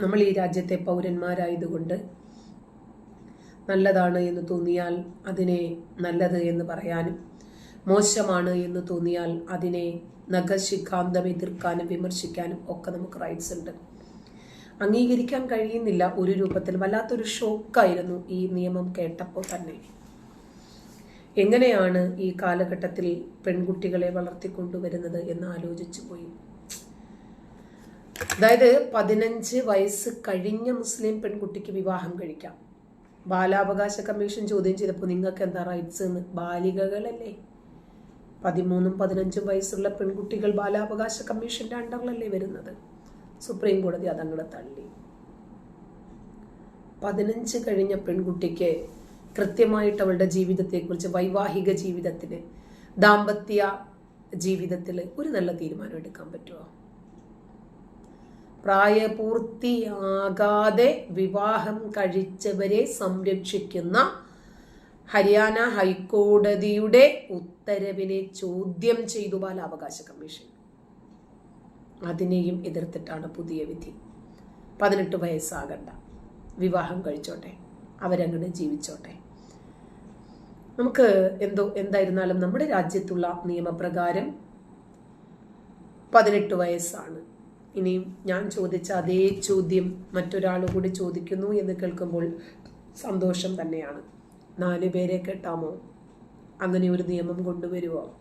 നമ്മൾ ഈ രാജ്യത്തെ പൗരന്മാരായതുകൊണ്ട് നല്ലതാണ് എന്ന് തോന്നിയാൽ അതിനെ നല്ലത് എന്ന് പറയാനും മോശമാണ് എന്ന് തോന്നിയാൽ അതിനെ നഖശിഖാന്തം എതിർക്കാനും വിമർശിക്കാനും ഒക്കെ നമുക്ക് റൈറ്റ്സ് ഉണ്ട്. അംഗീകരിക്കാൻ കഴിയുന്നില്ല ഒരു രൂപത്തിൽ വല്ലാത്തൊരു ഷോക്കായിരുന്നു ഈ നിയമം കേട്ടപ്പോൾ തന്നെ. എങ്ങനെയാണ് ഈ കാലഘട്ടത്തിൽ പെൺകുട്ടികളെ വളർത്തിക്കൊണ്ടുവരുന്നത് എന്ന് ആലോചിച്ചു പോയി. അതായത് പതിനഞ്ച് വയസ്സ് കഴിഞ്ഞ മുസ്ലിം പെൺകുട്ടിക്ക് വിവാഹം കഴിക്കാം. ബാലാവകാശ കമ്മീഷൻ ചോദ്യം ചെയ്തപ്പോൾ നിങ്ങൾക്ക് എന്താ റൈറ്റ്സ് എന്ന്? ബാലികകളല്ലേ? പതിമൂന്നും പതിനഞ്ചും വയസ്സുള്ള പെൺകുട്ടികൾ ബാലാവകാശ കമ്മീഷന്റെ അണ്ടറിലല്ലേ വരുന്നത്? സുപ്രീം കോടതി അതങ്ങളെ തള്ളി. പതിനഞ്ച് കഴിഞ്ഞ പെൺകുട്ടിക്ക് കൃത്യമായിട്ട് അവളുടെ ജീവിതത്തെക്കുറിച്ച് വൈവാഹിക ജീവിതത്തിന് ദാമ്പത്യ ജീവിതത്തിൽ ഒരു നല്ല തീരുമാനം എടുക്കാൻ പറ്റുമോ പ്രായപൂർത്തിയാകാതെ വിവാഹം കഴിച്ചവരെ സംരക്ഷിക്കുന്ന ഹരിയാന ഹൈക്കോടതിയുടെ ഉത്തരവിനെ ചോദ്യം ചെയ്തു ബാലാവകാശ കമ്മീഷൻ. അതിനെയും എതിർത്തിട്ടാണ് പുതിയ വിധി. പതിനെട്ട് വയസ്സാകണ്ട. വിവാഹം കഴിച്ചോട്ടെ. അവരങ്ങനെ ജീവിച്ചോട്ടെ. നമുക്ക് എന്തോ എന്തായിരുന്നാലും നമ്മുടെ രാജ്യത്തുള്ള നിയമപ്രകാരം പതിനെട്ട് വയസ്സാണ്. ഇനിയും ഞാൻ ചോദിച്ച അതേ ചോദ്യം മറ്റൊരാൾ കൂടി ചോദിക്കുന്നു എന്ന് കേൾക്കുമ്പോൾ സന്തോഷം തന്നെയാണ്. നാല് പേരെ കെട്ടാമോ? അങ്ങനെ ഒരു നിയമം കൊണ്ടുവരുമോ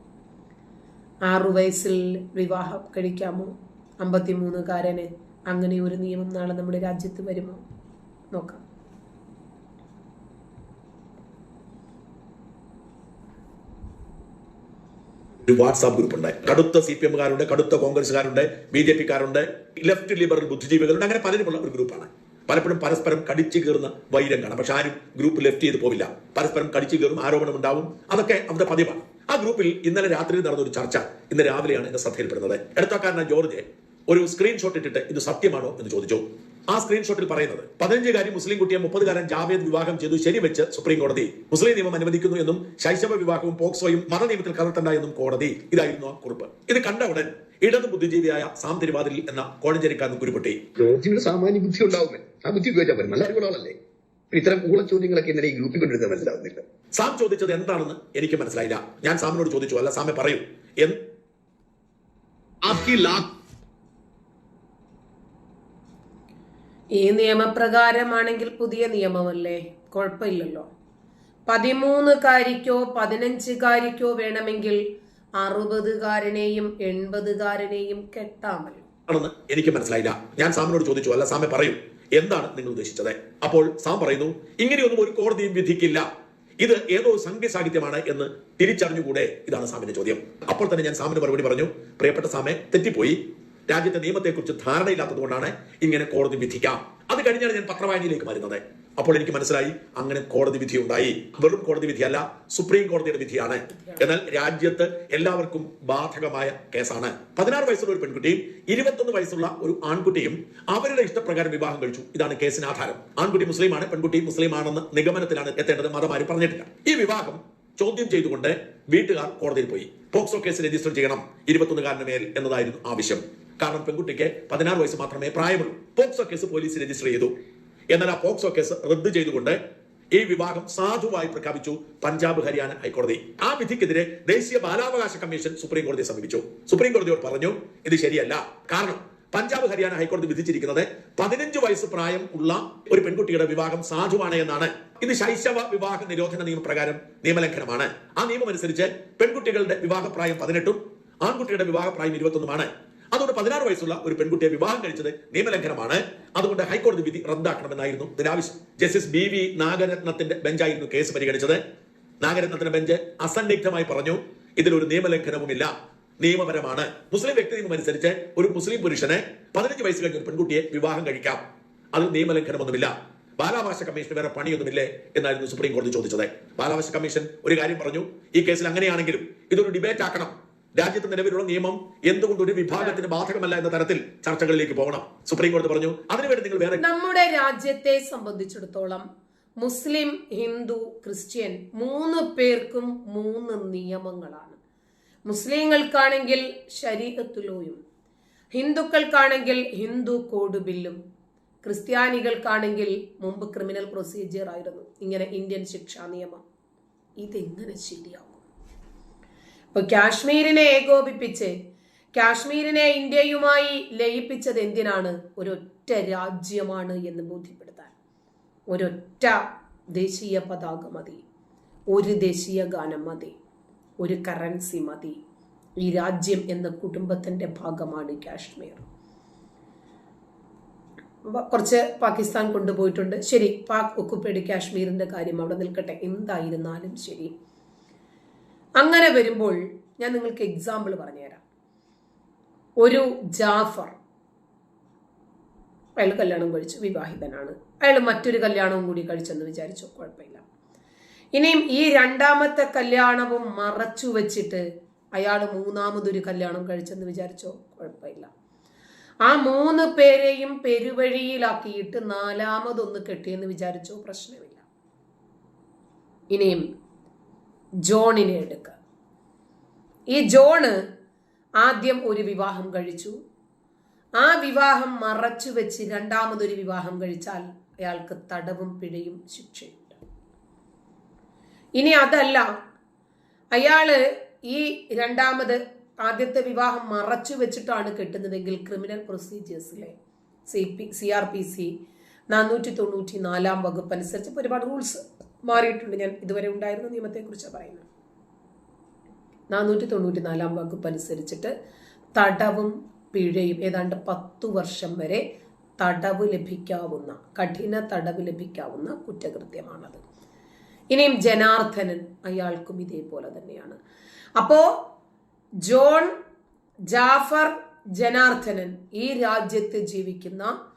ആറു വയസ്സിൽ വിവാഹം കഴിക്കാമോ? അമ്പത്തിമൂന്നുകാരന് അങ്ങനെ ഒരു നിയമം നാളെ നമ്മുടെ രാജ്യത്ത് വരുമോ? നോക്കാം. ഒരു വാട്സാപ്പ് ഗ്രൂപ്പ് ഉണ്ടായി കടുത്ത സി പി എമ്മുകാരുണ്ട് കടുത്ത കോൺഗ്രസ്സുകാരുണ്ട് ബി ജെ പിക്കാരുണ്ട് ലെഫ്റ്റ് ലിബറൽ ബുദ്ധിജീവികളുണ്ട്. അങ്ങനെ പലരുമുള്ള ഒരു ഗ്രൂപ്പാണ്. പലപ്പോഴും പരസ്പരം കടിച്ചു കയറുന്ന വൈരം കാണാം പക്ഷെ ആരും ഗ്രൂപ്പ് ലെഫ്റ്റ് ചെയ്ത് പോവില്ല. പരസ്പരം കടിച്ചു കയറും ആരോപണം ഉണ്ടാവും അതൊക്കെ അവരുടെ പതിവാണ്. ആ ഗ്രൂപ്പിൽ ഇന്നലെ രാത്രി നടന്ന ഒരു ചർച്ച ഇന്ന് രാവിലെയാണ് എന്റെ ശ്രദ്ധയിൽപ്പെടുന്നത് എടുത്താക്കാരനായ ജോർജ് ഒരു സ്ക്രീൻഷോട്ട് ഇട്ടിട്ട് ഇത് സത്യമാണോ എന്ന് ചോദിച്ചു. ആ സ്ക്രീൻഷോട്ടിൽ പറയുന്നത്. പതിനഞ്ചുകാരി മുസ്ലിം കുട്ടിയെ മുപ്പതുകാരൻ ജാവേദ് വിവാഹം ചെയ്തു ശരിവെച്ച് സുപ്രീം കോടതി മുസ്ലിം നിയമം അനുവദിക്കുന്നു എന്നും ശൈശവ വിവാഹവും പോക്സോയും മതനിയമത്തിൽ കലർത്തണ്ട എന്നും കോടതി ഇതായിരുന്നു ആ കുറിപ്പ്. ഇത് കണ്ട ഉടൻ ഇടത് ബുദ്ധിജീവിയായ സാം തിരുവാതിൽ എന്ന കോഴഞ്ചേരിക്കാരൻ കുരുപൊട്ടി. സാമാന്യ ബുദ്ധി ഉണ്ടാവുമേ? ആ ബുദ്ധി ഉപയോഗിച്ചാൽ നല്ല ആളല്ലേ? ഇത്തരം ഊള ചോദ്യങ്ങളൊക്കെ ഇന്നലെ ഈ ഗ്രൂപ്പിൽ കൊണ്ടിരുന്നത് മനസ്സിലാവുന്നില്ല. സാം ചോദിച്ചത് എന്താണെന്ന് എനിക്ക് മനസ്സിലായില്ല. ഞാൻ സാമിനോട് ചോദിച്ചു. അല്ല സാമെ പറയൂ. എന്ത്? ഈ നിയമപ്രകാരമാണെങ്കിൽ പുതിയ നിയമമല്ലേ? കുഴപ്പമില്ലല്ലോ. പതിമൂന്നുകാരിക്കോ പതിനഞ്ചുകാരിക്കോ വേണമെങ്കിൽ അറുപതുകാരനെയും എൺപതുകാരനെയും കെട്ടാമല്ലോ. ആണെന്ന് എനിക്ക് മനസ്സിലായില്ല. ഞാൻ സാമിനോട് ചോദിച്ചു. അല്ല സാമെ പറയൂ. എന്താണ് നിങ്ങൾ ഉദ്ദേശിച്ചത്? അപ്പോൾ സാം പറയുന്നു ഇങ്ങനെയൊന്നും ഒരു കോടതിയും വിധിക്കില്ല. ഇത് ഏതോ സംഖ്യ സാഹിത്യമാണ് എന്ന് തിരിച്ചറിഞ്ഞുകൂടെ? ഇതാണ് സാമിന്റെ ചോദ്യം. അപ്പോൾ തന്നെ ഞാൻ സാമിന് മറുപടി പറഞ്ഞു. പ്രിയപ്പെട്ട സാമെ തെറ്റിപ്പോയി. രാജ്യത്തെ നിയമത്തെക്കുറിച്ച് ധാരണയില്ലാത്തതുകൊണ്ടാണ് ഇങ്ങനെ കോടതി വിധിക്കാം. അത് കഴിഞ്ഞാണ് ഞാൻ പത്രവായനയിലേക്ക് വരുന്നത് അപ്പോൾ എനിക്ക് മനസ്സിലായി അങ്ങനെ കോടതി വിധി ഉണ്ടായി വെറും കോടതി വിധിയല്ല സുപ്രീം കോടതിയുടെ വിധിയാണ്. എന്നാൽ രാജ്യത്ത് എല്ലാവർക്കും ബാധകമായ കേസാണ്. പതിനാറ് വയസ്സുള്ള ഒരു പെൺകുട്ടിയും ഇരുപത്തൊന്ന് വയസ്സുള്ള ഒരു ആൺകുട്ടിയും അവരുടെ ഇഷ്ടപ്രകാരം വിവാഹം കഴിച്ചു. ഇതാണ് കേസിന് ആധാരം. ആൺകുട്ടി മുസ്ലിമാണ് പെൺകുട്ടി മുസ്ലിം ആണെന്ന് നിഗമനത്തിലാണ് എത്തേണ്ടത്. മതമാരും പറഞ്ഞിട്ടില്ല. ഈ വിവാഹം ചോദ്യം ചെയ്തുകൊണ്ട് വീട്ടുകാർ കോടതിയിൽ പോയി. പോക്സോ കേസ് രജിസ്റ്റർ ചെയ്യണം. ഇരുപത്തൊന്നുകാരന് മേൽ എന്നതായിരുന്നു ആവശ്യം. കാരണം പെൺകുട്ടിക്ക് പതിനാറ് വയസ്സ് മാത്രമേ പ്രായമുള്ളൂ. പോക്സോ കേസ് പോലീസ് രജിസ്റ്റർ ചെയ്തു. എന്നാൽ ആ പോക്സോ കേസ് റദ്ദ് ചെയ്തുകൊണ്ട് ഈ വിവാഹം സാധുവായി പ്രഖ്യാപിച്ചു പഞ്ചാബ് ഹരിയാന ഹൈക്കോടതി. ആ വിധിക്കെതിരെ ദേശീയ ബാലാവകാശ കമ്മീഷൻ സുപ്രീം കോടതിയെ സമീപിച്ചു. സുപ്രീം കോടതിയോട് പറഞ്ഞു ഇത് ശരിയല്ല. കാരണം പഞ്ചാബ് ഹരിയാന ഹൈക്കോടതി വിധിച്ചിരിക്കുന്നത് പതിനഞ്ച് വയസ്സ് പ്രായം ഉള്ള ഒരു പെൺകുട്ടിയുടെ വിവാഹം സാധുവാണ് എന്നാണ്. ഇത് ശൈശവ വിവാഹ നിരോധന നിയമപ്രകാരം നിയമലംഘനമാണ്. ആ നിയമം അനുസരിച്ച് പെൺകുട്ടികളുടെ വിവാഹപ്രായം പതിനെട്ടും ആൺകുട്ടിയുടെ വിവാഹപ്രായം ഇരുപത്തൊന്നുമാണ്. അതുകൊണ്ട് പതിനാറ് വയസ്സുള്ള ഒരു പെൺകുട്ടിയെ വിവാഹം കഴിച്ചത് നിയമലംഘനമാണ്. അതുകൊണ്ട് ഹൈക്കോടതി വിധി റദ്ദാക്കണമെന്നായിരുന്നു ഇതിനാവശ്യം ജസ്റ്റിസ് ബി വി നാഗരത്നത്തിന്റെ ബെഞ്ചായിരുന്നു കേസ് പരിഗണിച്ചത്. നാഗരത്നത്തിന്റെ ബെഞ്ച് അസന്നിഗ്ധമായി പറഞ്ഞു ഇതിലൊരു നിയമലംഘനവുമില്ല. നിയമപരമാണ്. മുസ്ലിം വ്യക്തി നിയമം അനുസരിച്ച് ഒരു മുസ്ലിം പുരുഷന് പതിനഞ്ച് വയസ്സ് കഴിഞ്ഞ ഒരു പെൺകുട്ടിയെ വിവാഹം കഴിക്കാം. അത് നിയമലംഘനമൊന്നുമില്ല. ബാലാവകാശ കമ്മീഷന് വേറെ പണിയൊന്നുമില്ലേ എന്നായിരുന്നു സുപ്രീം കോടതി ചോദിച്ചത്. ബാലാവകാശ കമ്മീഷൻ ഒരു കാര്യം പറഞ്ഞു. ഈ കേസിൽ അങ്ങനെയാണെങ്കിലും ഇതൊരു ഡിബേറ്റ് ആക്കണം. രാജ്യത്ത് നിലവിലുള്ള നിയമം എന്തുകൊണ്ട് ഒരു വിഭാഗത്തിന് ബാധകമല്ല എന്ന തരത്തിൽ ചർച്ചകളിലേക്ക് പോകണം. സുപ്രീം കോടതി പറഞ്ഞു അതിനുവേണ്ടി നിങ്ങൾ വേറെ നമ്മുടെ രാജ്യത്തെ സംബന്ധിച്ചിടത്തോളം മുസ്ലിം ഹിന്ദു ക്രിസ്ത്യൻ മൂന്ന് പേർക്കും മൂന്ന് നിയമങ്ങളാണ്. മുസ്ലിങ്ങൾക്കാണെങ്കിൽ ശരീരത്തുലോയും ഹിന്ദുക്കൾക്കാണെങ്കിൽ ഹിന്ദു കോഡ് ബില്ലും ക്രിസ്ത്യാനികൾക്കാണെങ്കിൽ മുമ്പ് ക്രിമിനൽ പ്രൊസീജിയർ ആയിരുന്നു. ഇങ്ങനെ ഇന്ത്യൻ ശിക്ഷാ നിയമം. ഇതെങ്ങനെ ശരിയാകും ഇപ്പൊ കാശ്മീരിനെ ഏകോപിപ്പിച്ച് കാശ്മീരിനെ ഇന്ത്യയുമായി ലയിപ്പിച്ചത് എന്തിനാണ്? ഒരൊറ്റ രാജ്യമാണ് എന്ന് ബോധ്യപ്പെടുത്താൻ. ഒരൊറ്റ ദേശീയ പതാക മതി. ഒരു ദേശീയ ഗാനം മതി. ഒരു കറൻസി മതി. ഈ രാജ്യം എന്ന കുടുംബത്തിന്റെ ഭാഗമാണ് കാശ്മീർ. കുറച്ച് പാകിസ്ഥാൻ കൊണ്ടുപോയിട്ടുണ്ട്. ശരി പാക് ഒക്കുപ്പേഡ് കാശ്മീരിന്റെ കാര്യം അവിടെ നിൽക്കട്ടെ. എന്തായിരുന്നാലും ശരി. അങ്ങനെ വരുമ്പോൾ ഞാൻ നിങ്ങൾക്ക് എക്സാമ്പിൾ പറഞ്ഞുതരാം. ഒരു ജാഫർ അയാൾ കല്യാണം കഴിച്ചു വിവാഹിതനാണ്. അയാൾ മറ്റൊരു കല്യാണവും കൂടി കഴിച്ചെന്ന് വിചാരിച്ചു കുഴപ്പമില്ല. ഇനിയും ഈ രണ്ടാമത്തെ കല്യാണവും മറച്ചു വെച്ചിട്ട് അയാൾ മൂന്നാമതൊരു കല്യാണം കഴിച്ചെന്ന് വിചാരിച്ചോ? കുഴപ്പമില്ല. ആ മൂന്ന് പേരെയും പെരുവഴിയിലാക്കിയിട്ട് നാലാമതൊന്ന് കെട്ടിയെന്ന് വിചാരിച്ചോ? പ്രശ്നമില്ല. ഇനിയും ജോണിനെ എടുക്കുക ഈ ജോണ് ആദ്യം ഒരു വിവാഹം കഴിച്ചു. ആ വിവാഹം മറച്ചു വെച്ച് രണ്ടാമതൊരു വിവാഹം കഴിച്ചാൽ അയാൾക്ക് തടവും പിഴയും ശിക്ഷയുണ്ട് ഇനി അതല്ല. അയാൾ ഈ രണ്ടാമത് ആദ്യത്തെ വിവാഹം മറച്ചു വെച്ചിട്ടാണ് കെട്ടുന്നതെങ്കിൽ criminal പ്രൊസീജിയേഴ്സിലെ C P C R P C നാനൂറ്റി തൊണ്ണൂറ്റി നാലാം വകുപ്പ് അനുസരിച്ച് ഒരുപാട് റൂൾസ് മാറിയിട്ടുണ്ട്. ഞാൻ ഇതുവരെ ഉണ്ടായിരുന്ന നിയമത്തെക്കുറിച്ച് പറയുന്നത്. നാനൂറ്റി തൊണ്ണൂറ്റി നാലാം വകുപ്പ് അനുസരിച്ചിട്ട് തടവും പിഴയും ഏതാണ്ട് പത്തു വർഷം വരെ തടവ് ലഭിക്കാവുന്ന കഠിന തടവ് ലഭിക്കാവുന്ന കുറ്റകൃത്യമാണത്. ഇനിയും ജനാർദ്ദനൻ അയാൾക്കും ഇതേപോലെ തന്നെയാണ്. അപ്പോ ജോൺ ജാഫർ ജനാർദ്ദനൻ ഈ രാജ്യത്ത് ജീവിക്കുന്ന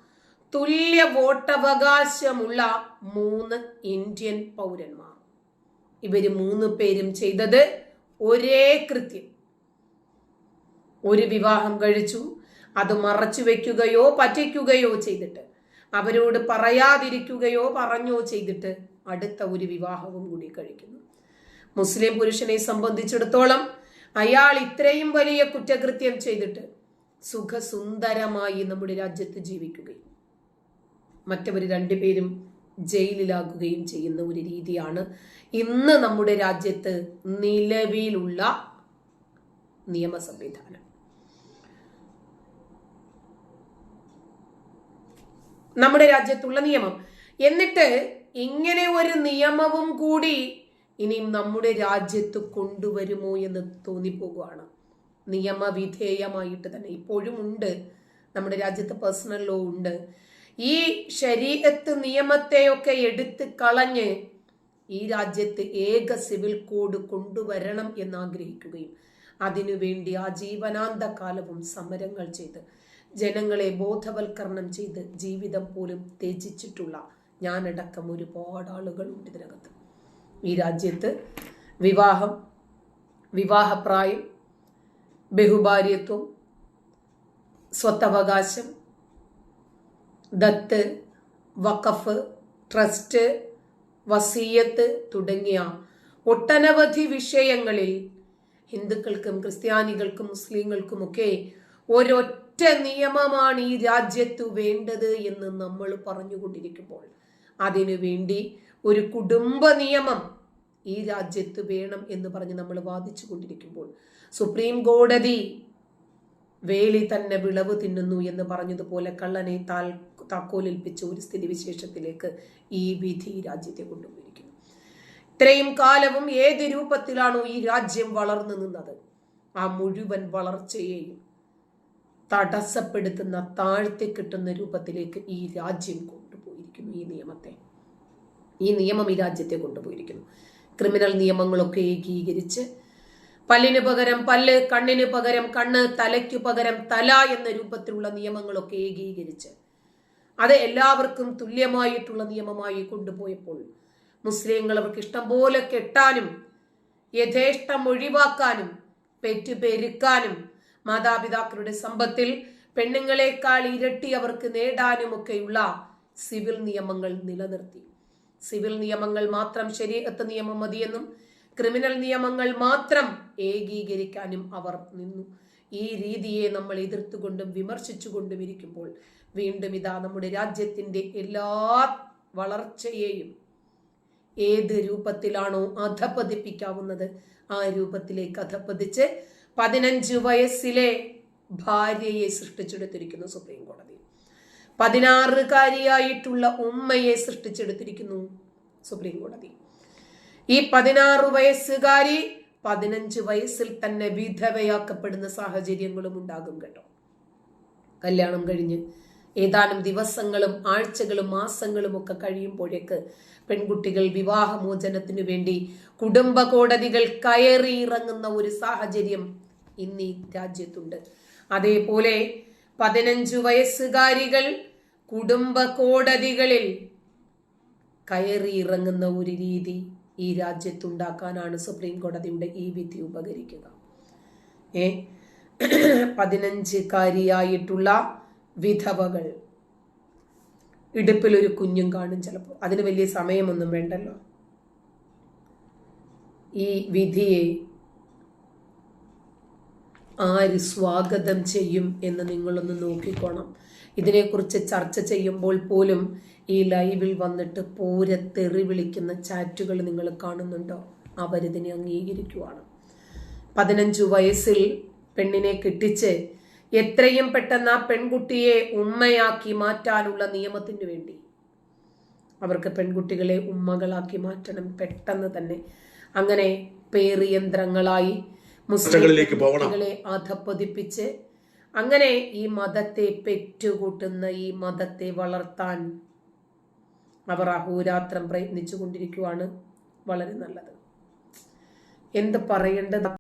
തുല്യ വോട്ടവകാശമുള്ള മൂന്ന് ഇന്ത്യൻ പൗരന്മാർ. ഇവർ മൂന്ന് പേരും ചെയ്തത് ഒരേ കൃത്യം. ഒരു വിവാഹം കഴിച്ചു അത് മറച്ചു വെക്കുകയോ പറ്റിക്കുകയോ ചെയ്തിട്ട് അവരോട് പറയാതിരിക്കുകയോ പറഞ്ഞോ ചെയ്തിട്ട് അടുത്ത ഒരു വിവാഹവും കൂടി കഴിക്കുന്നു. മുസ്ലിം പുരുഷനെ സംബന്ധിച്ചിടത്തോളം അയാൾ ഇത്രയും വലിയ കുറ്റകൃത്യം ചെയ്തിട്ട് സുഖസുന്ദരമായി നമ്മുടെ രാജ്യത്ത് ജീവിക്കുകയും മറ്റവർ രണ്ടുപേരും ജയിലിലാകുകയും ചെയ്യുന്ന ഒരു രീതിയാണ് ഇന്ന് നമ്മുടെ രാജ്യത്ത് നിലവിലുള്ള നിയമ സംവിധാനം നമ്മുടെ രാജ്യത്തുള്ള നിയമം. എന്നിട്ട് ഇങ്ങനെ ഒരു നിയമവും കൂടി ഇനിയും നമ്മുടെ രാജ്യത്ത് കൊണ്ടുവരുമോ എന്ന് തോന്നിപ്പോകുകയാണ് നിയമവിധേയമായിട്ട് തന്നെ ഇപ്പോഴും ഉണ്ട്. നമ്മുടെ രാജ്യത്ത് പേഴ്സണൽ ലോ ഉണ്ട്. ഈ ശരീരത്ത് നിയമത്തെയൊക്കെ എടുത്ത് കളഞ്ഞ് ഈ രാജ്യത്ത് ഏക സിവിൽ കോഡ് കൊണ്ടുവരണം എന്ന് ആഗ്രഹിക്കുകയും അതിനുവേണ്ടി ആജീവനാന്ത കാലവും സമരങ്ങൾ ചെയ്ത് ജനങ്ങളെ ബോധവൽക്കരണം ചെയ്ത് ജീവിതം പോലും ത്യജിച്ചിട്ടുള്ള ഞാനടക്കം ഒരുപാട് ആളുകളുണ്ട് ഇതിനകത്ത്. ഈ രാജ്യത്ത് വിവാഹം വിവാഹപ്രായം ബഹുഭാര്യത്വം സ്വത്തവകാശം ദത്ത് വഖഫ് ട്രസ്റ്റ് വസീയത്ത് തുടങ്ങിയ ഒട്ടനവധി വിഷയങ്ങളിൽ ഹിന്ദുക്കൾക്കും ക്രിസ്ത്യാനികൾക്കും മുസ്ലിങ്ങൾക്കുമൊക്കെ ഒരൊറ്റ നിയമമാണ് ഈ രാജ്യത്ത് വേണ്ടത് എന്ന് നമ്മൾ പറഞ്ഞുകൊണ്ടിരിക്കുമ്പോൾ അതിനു വേണ്ടി ഒരു കുടുംബ നിയമം ഈ രാജ്യത്ത് വേണം എന്ന് പറഞ്ഞ് നമ്മൾ വാദിച്ചു കൊണ്ടിരിക്കുമ്പോൾ സുപ്രീം കോടതി വേലി തന്നെ വിളവ് തിന്നുന്നു എന്ന് പറഞ്ഞതുപോലെ കള്ളനെ താൽ താക്കോലേൽപ്പിച്ച ഒരു സ്ഥിതിവിശേഷത്തിലേക്ക് ഈ വിധി രാജ്യത്തെ കൊണ്ടുപോയിരിക്കുന്നു. ഇത്രയും കാലവും ഏത് രൂപത്തിലാണോ ഈ രാജ്യം വളർന്നു നിന്നത്? ആ മുഴുവൻ വളർച്ചയെയും തടസ്സപ്പെടുത്തുന്ന താഴ്ത്തി കിട്ടുന്ന രൂപത്തിലേക്ക് ഈ രാജ്യം കൊണ്ടുപോയിരിക്കുന്നു ഈ നിയമത്തെ. ഈ നിയമം ഈ രാജ്യത്തെ കൊണ്ടുപോയിരിക്കുന്നു. ക്രിമിനൽ നിയമങ്ങളൊക്കെ ഏകീകരിച്ച് പല്ലിന് പകരം പല്ല് കണ്ണിന് പകരം കണ്ണ് തലയ്ക്കു പകരം തല എന്ന രൂപത്തിലുള്ള നിയമങ്ങളൊക്കെ ഏകീകരിച്ച് അത് എല്ലാവർക്കും തുല്യമായിട്ടുള്ള നിയമമായി കൊണ്ടുപോയപ്പോൾ മുസ്ലിങ്ങൾ അവർക്ക് ഇഷ്ടം പോലെ കെട്ടാനും യഥേഷ്ടം ഒഴിവാക്കാനും പെറ്റുപെരുക്കാനും മാതാപിതാക്കളുടെ സമ്പത്തിൽ പെണ്ണുങ്ങളെക്കാൾ ഇരട്ടി അവർക്ക് നേടാനുമൊക്കെയുള്ള സിവിൽ നിയമങ്ങൾ നിലനിർത്തി. സിവിൽ നിയമങ്ങൾ മാത്രം ശരീരത്ത് നിയമം മതിയെന്നും ക്രിമിനൽ നിയമങ്ങൾ മാത്രം ഏകീകരിക്കാനും അവർ നിന്നു. ഈ രീതിയെ നമ്മൾ എതിർത്തുകൊണ്ടും വിമർശിച്ചുകൊണ്ടും ഇരിക്കുമ്പോൾ വീണ്ടും ഇതാ നമ്മുടെ രാജ്യത്തിന്റെ എല്ലാ വളർച്ചയെയും ഏത് രൂപത്തിലാണോ അധപ്പതിപ്പിക്കാവുന്നത് ആ രൂപത്തിലേക്ക് അധപ്പതിച്ച് പതിനഞ്ച് വയസ്സിലെ ഭാര്യയെ സൃഷ്ടിച്ചെടുത്തിരിക്കുന്നു സുപ്രീം കോടതി. പതിനാറുകാരിയായിട്ടുള്ള ഉമ്മയെ സൃഷ്ടിച്ചെടുത്തിരിക്കുന്നു സുപ്രീം കോടതി. ഈ പതിനാറ് വയസ്സുകാരി പതിനഞ്ച് വയസ്സിൽ തന്നെ വിധവയാക്കപ്പെടുന്ന സാഹചര്യങ്ങളും ഉണ്ടാകും കേട്ടോ. കല്യാണം കഴിഞ്ഞ് ഏതാനും ദിവസങ്ങളും ആഴ്ചകളും മാസങ്ങളും ഒക്കെ കഴിയുമ്പോഴേക്ക് പെൺകുട്ടികൾ വിവാഹമോചനത്തിനു വേണ്ടി കുടുംബ കോടതികൾ കയറി ഇറങ്ങുന്ന ഒരു സാഹചര്യം ഇന്ന് രാജ്യത്തുണ്ട്. അതേപോലെ പതിനഞ്ചു വയസ്സുകാരികൾ കുടുംബ കോടതികളിൽ കയറിയിറങ്ങുന്ന ഒരു രീതി ഈ രാജ്യത്തുണ്ടാക്കാനാണ് സുപ്രീം കോടതിയുടെ ഈ വിധി ഉപകരിക്കുക. ഏ? പതിനഞ്ചുകാരിയായിട്ടുള്ള വിധവകൾ ഇടുപ്പിൽ ഒരു കുഞ്ഞും കാണും ചിലപ്പോൾ. അതിന് വലിയ സമയമൊന്നും വേണ്ടല്ലോ. ഈ വിധിയെ ആര് സ്വാഗതം ചെയ്യും എന്ന് നിങ്ങളൊന്ന് നോക്കിക്കോണം. ഇതിനെക്കുറിച്ച് ചർച്ച ചെയ്യുമ്പോൾ പോലും ഈ ലൈവിൽ വന്നിട്ട് പൂര തെറി വിളിക്കുന്ന ചാറ്റുകൾ നിങ്ങൾ കാണുന്നുണ്ടോ? അവരിതിനെ അംഗീകരിക്കുവാണ്. പതിനഞ്ചു വയസ്സിൽ പെണ്ണിനെ കെട്ടിച്ച് എത്രയും പെട്ടെന്ന് ആ പെൺകുട്ടിയെ ഉമ്മയാക്കി മാറ്റാനുള്ള നിയമത്തിന് വേണ്ടി. അവർക്ക് പെൺകുട്ടികളെ ഉമ്മകളാക്കി മാറ്റണം പെട്ടെന്ന് തന്നെ. അങ്ങനെ മുസ്ലിം ചർച്ചകളിലേക്ക് പോകണം. കുട്ടികളെ അധപ്പതിപ്പിച്ച് അങ്ങനെ ഈ മതത്തെ പെറ്റുകൂട്ടുന്ന ഈ മതത്തെ വളർത്താൻ അവർ അഹോരാത്രം പ്രയത്നിച്ചു കൊണ്ടിരിക്കുവാണ് വളരെ നല്ലത്. എന്ത് പറയേണ്ടത്?